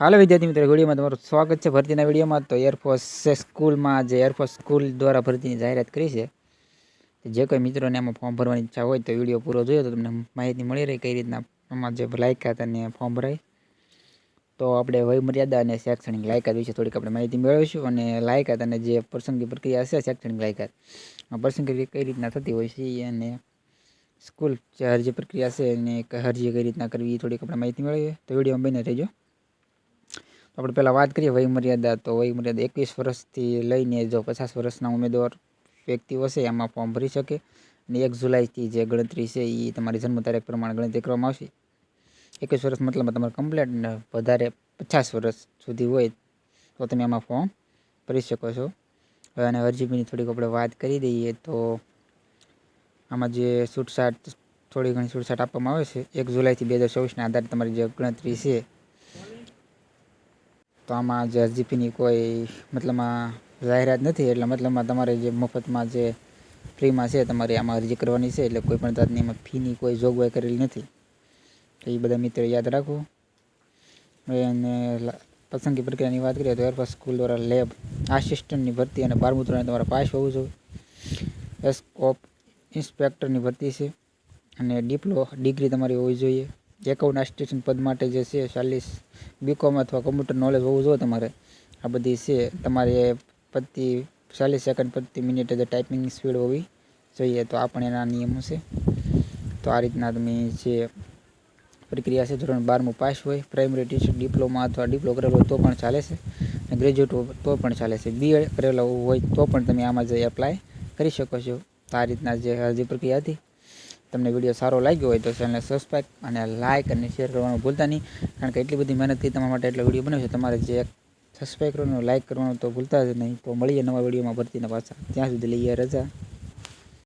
હાલો વિદ્યાર્થી મિત્રો, વિડીયોમાં તમારું સ્વાગત છે ભરતીના વિડીયોમાં. તો એરફોર્સ સ્કૂલમાં જે એરફોર્સ સ્કૂલ દ્વારા ભરતીની જાહેરાત કરી છે. જે કોઈ મિત્રોને એમાં ફોર્મ ભરવાની ઈચ્છા હોય તો વીડિયો પૂરો જોયો તો તમને માહિતી મળી રહી કઈ રીતના આમાં જે લાયકાત અને ફોર્મ ભરાય. તો આપણે વયમર્યાદા અને શૈક્ષણિક લાયકાત વિશે થોડીક આપણે માહિતી મેળવીશું અને લાયકાત અને જે પસંદગી પ્રક્રિયા છે શૈક્ષણિક લાયકાત પસંદગી કઈ રીતના થતી હોય છે અને સ્કૂલ, જે અરજી પ્રક્રિયા છે એને અરજી કઈ રીતના કરવી એ થોડીક આપણે માહિતી મેળવીએ. તો વિડીયોમાં બને રહેજો. આપણે પહેલાં વાત કરીએ વયમર્યાદા. તો વયમર્યાદા એકવીસ વર્ષથી લઈને જો પચાસ વર્ષના ઉમેદવાર વ્યક્તિઓ છે એમાં ફોર્મ ભરી શકે. અને એક જુલાઈથી જે ગણતરી છે એ તમારી જન્મ તારીખ પ્રમાણે ગણતરી કરવામાં આવશે. એકવીસ વર્ષ મતલબમાં તમારે કમ્પ્લેટ વધારે પચાસ વર્ષ સુધી હોય તો તમે આમાં ફોર્મ ભરી શકો છો. હવે અને અરજીની થોડીક આપણે વાત કરી દઈએ તો આમાં જે છૂટછાટ, થોડી ઘણી છૂટછાટ આપવામાં આવે છે, એક જુલાઈથી બે હજાર ચોવીસના આધારે તમારી જે ગણતરી છે તો આમાં જે આરજીપીની કોઈ મતલબમાં જાહેરાત નથી, એટલે મતલબમાં તમારે જે મફતમાં જે ફ્રીમાં છે, તમારે આમાં અરજી કરવાની છે, એટલે કોઈ પણ જાતની એમાં ફીની કોઈ જોગવાઈ કરેલી નથી. તો એ બધા મિત્રો યાદ રાખો. અને પસંદગી પ્રક્રિયાની વાત કરીએ તો એરફોર્સ સ્કૂલ દ્વારા લેબ આસિસ્ટન્ટની ભરતી અને બારમું ધોરણે તમારે પાસ હોવું જોઈએ. એસ્કોપ ઇન્સ્પેક્ટરની ભરતી છે અને ડિપ્લો, ડિગ્રી તમારી હોવી જોઈએ. એકાઉન્ટ સ્ટેશન પદ માટે જે છે, ચાલીસ બીકોમ અથવા કમ્પ્યુટર નોલેજ હોવું જોઈએ તમારે. આ બધી છે, તમારે પ્રતિ ચાલીસ સેકન્ડ પ્રતિ મિનિટે જે ટાઈપિંગ સ્પીડ હોવી જોઈએ. તો આ પણ એના નિયમો છે. તો આ રીતના તમે જે પ્રક્રિયા છે, ધોરણ બારમું પાસ હોય પ્રાઇમરી ટીચર ડિપ્લોમા અથવા ડિપ્લો કરેલો તો પણ ચાલે છે. અને ગ્રેજ્યુએટ તો પણ ચાલે છે. બી કરેલો હોય તો પણ તમે આમાં જઈ એપ્લાય કરી શકો છો. તો આ રીતના જે અરજી પ્રક્રિયા હતી તમને વીડિયો સારો લાગ્યો હોય તો ચેનલને સબસ્ક્રાઈબ અને લાઇક અને શેર કરવાનું ભૂલતા નહીં. કારણ કે એટલી બધી મહેનતથી તમારા માટે એટલો વીડિયો બન્યો છે. તમારે જે સબસ્ક્રાઈબ કરવાનું લાઇક કરવાનું તો ભૂલતા જ નહીં. તો મળીએ નવા વિડીયોમાં ભરતીના પાછા. ત્યાં સુધી લઈએ રજા.